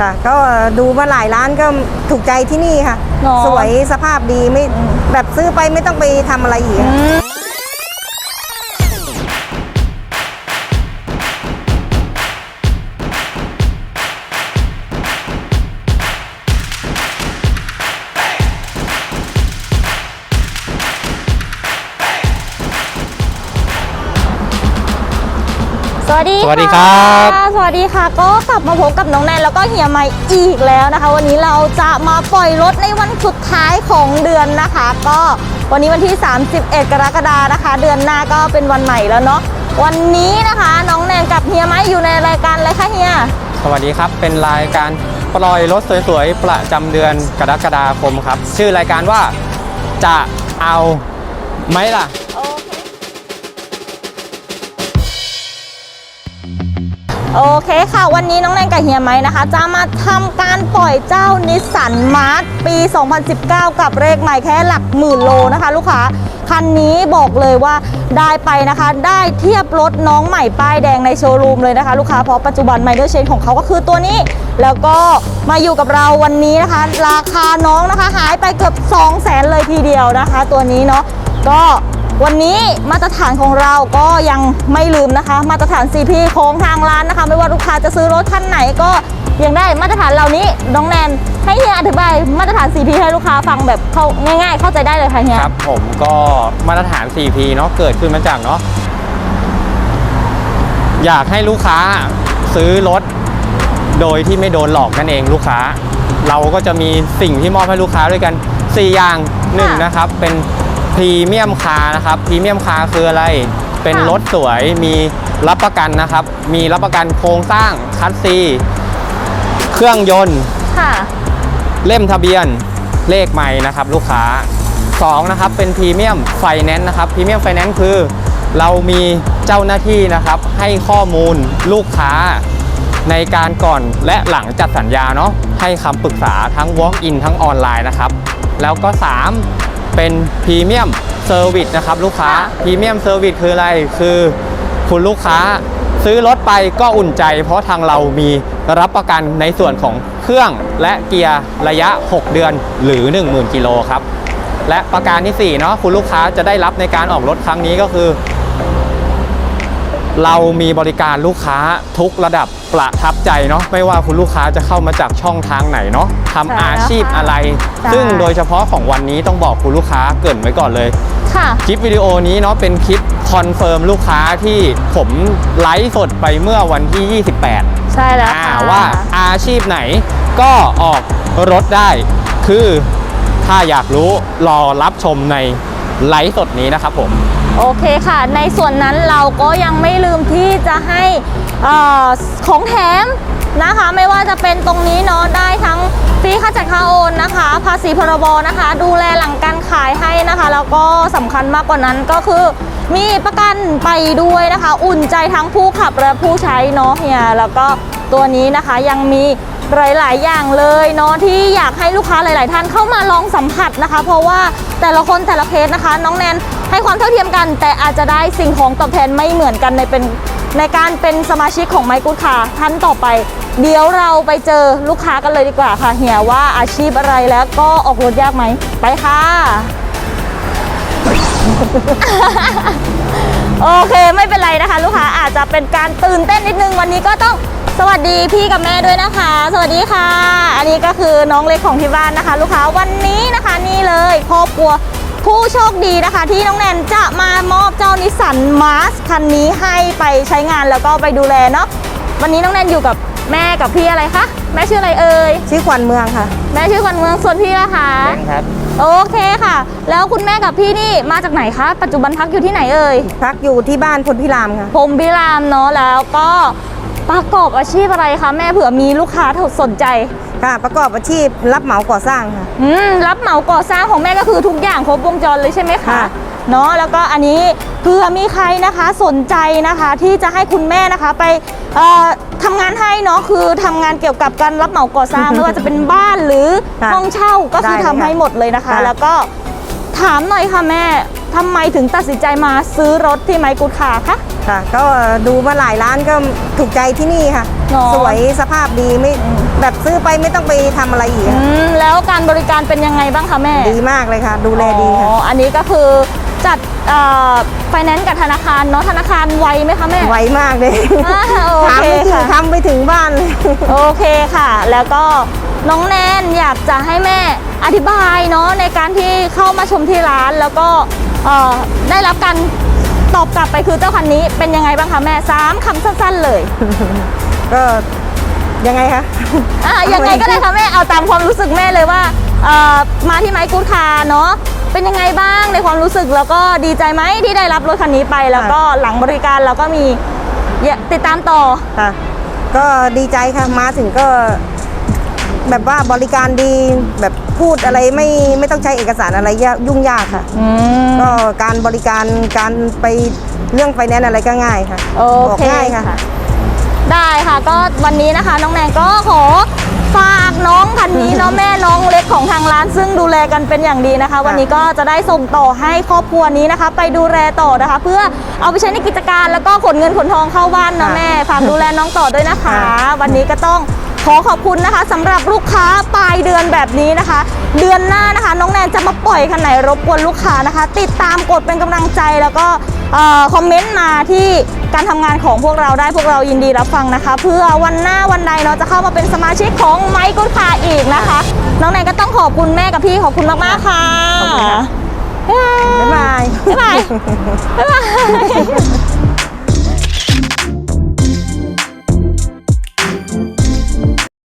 ค่ะ ก็ดูมาหลายร้านก็ถูกใจที่นี่ค่ะหรอสวยสภาพดีไม่แบบซื้อไปไม่ต้องไปทำอะไรอีกอะ สวัสดีสวัสดีครับะสวัสดีค่ะ ก็กลับมาพบกับน้องแนนแล้วก็เฮียไมค์อีกแล้วนะคะ วันนี้เราจะมาปล่อยรถในวันสุดท้ายของเดือนนะคะ ก็วันนี้วันที่ 31 กรกฎานะคะ เดือนหน้าก็เป็นวันใหม่แล้วเนาะวันนี้นะคะน้องแนนกับเฮียไมค์อยู่ในรายการอะไรคะเฮียสวัสดีครับเป็นรายการปล่อยรถสวยๆประจำเดือนกรกฎาคมครับ ชื่อรายการว่าจะเอาไหมล่ะ โอเคค่ะ วันนี้น้องแนนกับเฮียไม้นะคะ จะมาทำการปล่อยเจ้านิสสันมาร์ปี 2019 กับเลขใหม่แค่หลักหมื่นโลนะคะ ลูกค้าคันนี้บอกเลยว่าได้ไปนะคะ ได้เทียบรถน้องใหม่ป้ายแดงในโชว์รูมเลยนะคะ ลูกค้าเพราะปัจจุบันไมเดอร์เชนของเขาก็คือตัวนี้ แล้วก็มาอยู่กับเราวันนี้นะคะ ราคาน้องนะคะหายไปเกือบ 2 0 0แสนเลยทีเดียวนะคะ ตัวนี้เนาะก็ วันนี้มาตรฐานของเราก็ยังไม่ลืมนะคะ มาตรฐาน CP ของทางร้านนะคะ ไม่ว่าลูกค้าจะซื้อรถคันไหนก็ยังได้มาตรฐานเหล่านี้น้องแนนให้เฮียอธิบายมาตรฐาน CP ให้ลูกค้าฟังแบบเขาง่าย ๆ เข้าใจได้เลยค่ะเฮียครับผมก็มาตรฐาน 4P เนาะเกิดขึ้นมาจากเนาะอยากให้ลูกค้าซื้อรถโดยที่ไม่โดนหลอกนั่นเองลูกค้า เราก็จะมีสิ่งที่มอบให้ลูกค้าด้วยกัน 4 อย่างหนึ่งนะครับเป็น พรีเมียมคาร์นะครับพรีเมียมคาร์คืออะไร เป็นรถสวยมีรับประกันนะครับ มีรับประกันโครงสร้างคัสซี เครื่องยนต์ ค่ะ เล่มทะเบียนเลขใหม่นะครับ ลูกค้า2นะครับเป็นพรีเมียมไฟแนนซ์นะครับพรีเมียมไฟแนนซ์คือ เรามีเจ้าหน้าที่นะครับ ให้ข้อมูลลูกค้าในการก่อนและหลังจัดสัญญาเนาะให้คำปรึกษาทั้ง Walk in ทั้งออนไลน์นะครับ แล้วก็ 3 เป็นพรีเมียมเซอร์วิสนะครับลูกค้าพรีเมียมเซอร์วิสคืออะไรคือคุณลูกค้าซื้อรถไปก็อุ่นใจ เพราะทางเรามีรับประกันในส่วนของเครื่องและเกียร์ระยะ 6 เดือนหรือ 10,000กิโลครับและประการที่4เนาะคุณลูกค้าจะได้รับในการออกรถครั้งนี้ก็คือ เรามีบริการลูกค้าทุกระดับประทับใจเนาะไม่ว่าคุณลูกค้าจะเข้ามาจากช่องทางไหนเนาะใช่ทำอาชีพแล้วค่ะอะไรใช่ซึ่งโดยเฉพาะของวันนี้ต้องบอกคุณลูกค้าเกรินไว้ก่อนเลยค่ะคลิปวิดีโอนี้เนาะเป็นคลิปคอนเฟิร์มลูกค้าที่ผมไลฟ์สดไปเมื่อวันที่ 28 ใช่แล้วอ่าค่ะว่าอาชีพไหนก็ออกรถได้ คือถ้าอยากรู้รอรับชมในไลฟ์สดนี้นะครับผม โอเคค่ะ ในส่วนนั้นเราก็ยังไม่ลืมที่จะให้ออของแถมนะคะ ไม่ว่าจะเป็นตรงนี้เนาะได้ทั้งฟรีค่าจัดค่าโอนนะคะ ภาษีพรบนะคะ ดูแลหลังการขายให้นะคะ แล้วก็สำคัญมากกว่านั้นก็คือ มีประกันไปด้วยนะคะ อุ่นใจทั้งผู้ขับและผู้ใช้เนาะเฮียแล้วก็ตัวนี้นะคะยังมี หลาย ๆ อย่างเลยเนาะที่อยากให้ลูกค้าหลาย ๆ ท่านเข้ามาลองสัมผัสนะคะ เพราะว่าแต่ละคนแต่ละเคสนะคะ น้องแนนให้ความเท่าเทียมกัน แต่อาจจะได้สิ่งของตอบแทนไม่เหมือนกันในเป็นในการเป็นสมาชิกของไมค์กูดค่ะท่านต่อไป เดี๋ยวเราไปเจอลูกค้ากันเลยดีกว่าค่ะเฮียว่าอาชีพอะไรแล้วก็ออกรถยากไหมไปค่ะโอเคไม่เป็นไรนะคะ ลูกค้าอาจจะเป็นการตื่นเต้นนิดนึงวันนี้ก็ต้อง สวัสดีพี่กับแม่ด้วยนะคะ สวัสดีค่ะ อันนี้ก็คือน้องเล็กของที่บ้านนะคะ ลูกค้าวันนี้นะคะนี่เลยครอบครัวผู้โชคดีนะคะ ที่น้องแนนจะมามอบเจ้านิสสันมาร์สคันนี้ให้ไปใช้งานแล้วก็ไปดูแลเนาะวันนี้น้องแนนอยู่กับแม่กับพี่อะไรคะแม่ชื่ออะไรเอ่ยชื่อขวัญเมืองค่ะ แม่ชื่อขวัญเมืองส่วนพี่ละคะแบงค์ครับ โอเคค่ะ แล้วคุณแม่กับพี่นี่มาจากไหนคะ ปัจจุบันพักอยู่ที่ไหนเอ่ยพักอยู่ที่บ้านพลพิรามค่ะผมพิรามเนาะแล้วก็ ประกอบอาชีพอะไรคะแม่เผื่อมีลูกค้าสนใจ ค่ะ ประกอบอาชีพรับเหมาก่อสร้างค่ะ อืมรับเหมาก่อสร้างของแม่ก็คือทุกอย่างครบวงจรเลยใช่ไหมคะค่ะ เนาะแล้วก็อันนี้เผื่อมีใครนะคะสนใจนะคะ ที่จะให้คุณแม่นะคะไปเอ่อทำงานให้เนาะคือทำงานเกี่ยวกับการรับเหมาก่อสร้าง ไม่ว่าจะเป็นบ้านหรือค่ะห้องเช่าก็คือได้เลยทำให้ค่ะหมดเลยนะคะ ค่ะ แล้วก็ถามหน่อยค่ะแม่ ทำไมถึงตัดสินใจมาซื้อรถที่ไมค์กูดคาร์คะ ค่ะ ก็ดูมาหลายร้านก็ถูกใจที่นี่ค่ะ หรอ สวยสภาพดีไม่แบบซื้อไปไม่ต้องไปทำอะไรอีกอือะมแล้วการบริการเป็นยังไงบ้างคะแม่ดีมากเลยค่ะ ดูแลดีค่ะ อ๋ออันนี้ก็คือจัดไฟแนนซ์กับธนาคารเนาะธนาคารไวไหมคะแม่ ไวมากเลยอ่าโอทำเคไปถึงค่ะ ทำไปถึงบ้านเลย โอเคค่ะ แล้วก็น้องแนนอยากจะให้แม่อธิบายเนาะในการที่เข้ามาชมที่ร้านแล้วก็เอ่อ ได้รับการตอบกลับไปคือเจ้าคันนี้เป็นยังไงบ้างคะแม่สามคำสั้นๆเลย ก็ยังไงคะอะยังไงก็ได้ค่ะแม่เอาตามความรู้สึกแม่เลยว่าเอ่อมาที่ไมค์กูดคาร์เนาะเป็นยังไงบ้างในความรู้สึกแล้วก็ดีใจไหมที่ได้รับรถคันนี้ไป แล้วก็หลังบริการเราก็มีอย่าติดตามต่อค่ะก็ดีใจค่ะมาถึงก็ แบบว่าบริการดีแบบพูดอะไรไม่ไม่ต้องใช้เอกสารอะไรยากยุ่งยากค่ะ อืม ก็การบริการการไปเรื่องไฟแนนซ์อะไรก็ง่ายค่ะโอบอกเคง่ายค่ะค่ะ ได้ค่ะก็วันนี้นะคะ น้องแนนก็ขอฝากน้องคันนี้เนาะแม่น้องเล็กของทางร้าน ซึ่งดูแลกันเป็นอย่างดีนะคะ วันนี้ก็จะได้ส่งต่อให้ครอบครัวนี้นะคะ ไปดูแลต่อนะคะ เพื่อเอาไปใช้ในกิจการแล้วก็ขนเงินขนทองเข้าบ้านเนาะค่ะแม่ฝากดูแลน้องต่อด้วยนะคะ ค่ะ วันนี้ก็ต้อง ขอขอบคุณนะคะสำหรับลูกค้าปลายเดือนแบบนี้นะคะ เดือนหน้านะคะ น้องแนนจะมาปล่อยคันไหนรบกวนลูกค้านะคะ ติดตามกดเป็นกำลังใจแล้วก็เอ่อคอมเมนต์มาที่การทำงานของพวกเราได้พวกเรายินดีรับฟังนะคะ เพื่อวันหน้าวันใดเนาะจะเข้ามาเป็นสมาชิกของไมค์กุดคาอีกนะคะ น้องแนนก็ต้องขอบคุณแม่กับพี่ขอบคุณมากๆค่ะขอบคุณค่ะบ๊ายบายบ๊ายบายบ๊ายบายบ๊ายบาย